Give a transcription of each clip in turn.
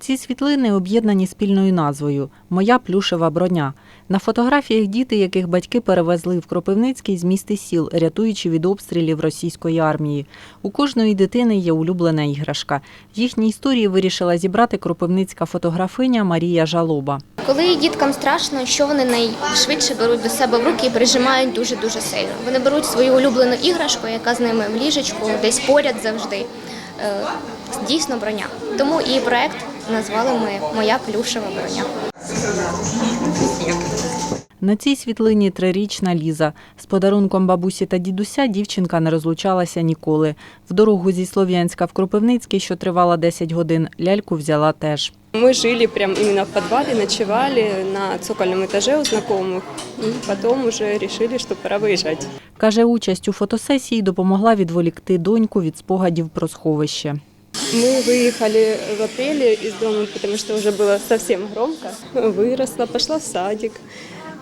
Ці світлини об'єднані спільною назвою Моя плюшева броня. На фотографіях діти, яких батьки перевезли в Кропивницький з міст і сіл, рятуючи від обстрілів російської армії. У кожної дитини є улюблена іграшка. Їхні історії вирішила зібрати кропивницька фотографиня Марія Жалоба. Коли діткам страшно, що вони найшвидше беруть до себе в руки і прижимають дуже дуже сильно. Вони беруть свою улюблену іграшку, яка з ними в ліжечку, десь поряд завжди Е, Дійсно броня. Тому і проект назвали ми Моя плюшева броня. На цій світлині трирічна Ліза. З подарунком бабусі та дідуся дівчинка не розлучалася ніколи. В дорогу зі Слов'янська в Кропивницький, що тривала 10 годин, ляльку взяла теж. Мы жили прям именно в подвале, ночевали на цокольном этаже у знакомых. И потом уже решили, что пора выезжать. Каже, участь у фотосесії допомогла відволікти доньку від спогадів про сховище. Мы выехали в апреле из дома, потому что уже было совсем громко. Выросла, пошла в садик.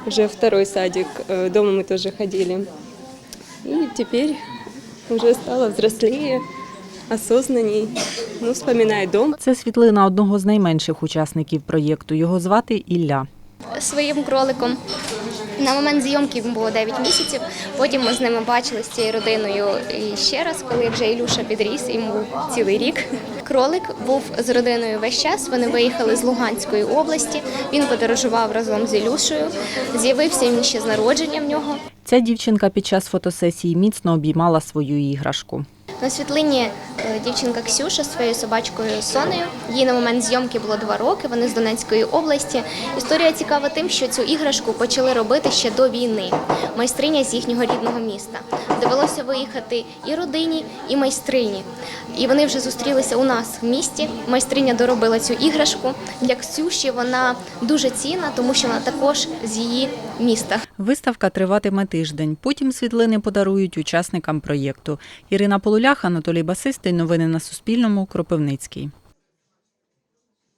Уже второй садик. Э, Дома мы тоже ходили. И теперь уже стала взрослее, осознанней. Ну, вспоминаю дом. Це світлина одного з найменших учасників проєкту. Його звати Ілля. Своїм кроликом. на момент зйомки йому було 9 місяців. Потім ми з ними бачили з цією родиною і ще раз, коли вже Ілюша підріс, йому цілий рік. Кролик був з родиною весь час. Вони виїхали з Луганської області. Він подорожував разом з Ілюшею. З'явився він ще з народження в нього. Ця дівчинка під час фотосесії міцно обіймала свою іграшку. На світлині е, дівчинка Ксюша зі своєю собачкою Сонею. Їй на момент зйомки було два роки. Вони з Донецької області. Історія цікава тим, що цю іграшку почали робити ще до війни. Майстриня з їхнього рідного міста. Довелося виїхати і родині, і майстрині. І вони вже зустрілися у нас в місті. Майстриня доробила цю іграшку. Для Ксюші вона дуже цінна, тому що вона також з її міста. Виставка триватиме тиждень. Потім світлини подарують учасникам проєкту. Ірина Полулях, Анатолій Басистий. Новини на Суспільному. Кропивницький.